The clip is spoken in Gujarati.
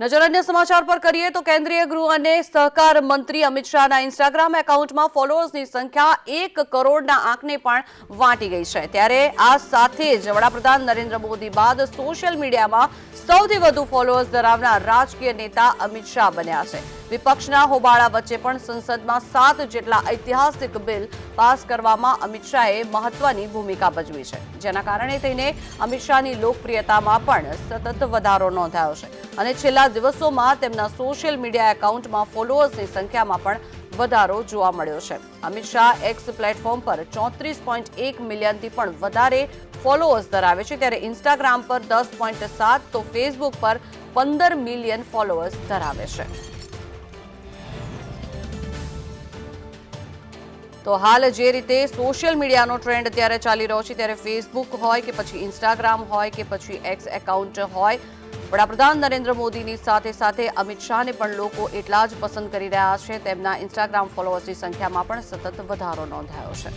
નજર અન્ય સમાચાર પર કરીએ તો કેન્દ્રીય ગૃહ અને સહકાર મંત્રી અમિત શાહના ઇન્સ્ટાગ્રામ એકાઉન્ટમાં ફોલોઅર્સની સંખ્યા એક કરોડના આંકને પણ વાંટી ગઈ છે. ત્યારે આ સાથે જ વડાપ્રધાન નરેન્દ્ર મોદી બાદ સોશિયલ મીડિયામાં સૌથી વધુ ફોલોઅર્સ ધરાવનાર રાજકીય નેતા અમિત શાહ બન્યા છે. વિપક્ષના હોબાળા વચ્ચે પણ સંસદમાં સાત જેટલા ઐતિહાસિક બિલ પાસ કરવામાં અમિત શાહે મહત્વની ભૂમિકા ભજવી છે. જેના કારણે થઈને અમિત શાહની લોકપ્રિયતામાં પણ સતત વધારો નોંધાયો છે. અને છેલ્લા દિવસોમાં તેમના સોશિયલ મીડિયા એકાઉન્ટમાં ફોલોઅર્સની સંખ્યામાં પણ વધારો જોવા મળ્યો છે. અમિત શાહ એક્સ પ્લેટફોર્મ પર ચોત્રીસ પોઈન્ટ એક મિલિયનથી પણ વધારે ફોલોઅર્સ ધરાવે છે. ત્યારે ઇન્સ્ટાગ્રામ પર દસ પોઈન્ટ સાત, તો ફેસબુક પર પંદર મિલિયન ફોલોઅર્સ ધરાવે છે. તો હાલ જે રીતે સોશિયલ મીડિયાનો ટ્રેન્ડ અત્યારે ચાલી રહ્યો છે, ત્યારે ફેસબુક હોય કે પછી ઇન્સ્ટાગ્રામ હોય કે પછી એક્સ એકાઉન્ટ હોય વડાપ્રધાન નરેન્દ્ર મોદીની સાથે સાથે અમિત શાહને પણ લોકો એટલા જ પસંદ કરી રહ્યા છે. તેમના ઇન્સ્ટાગ્રામ ફોલોઅર્સની સંખ્યામાં પણ સતત વધારો નોંધાયો છે.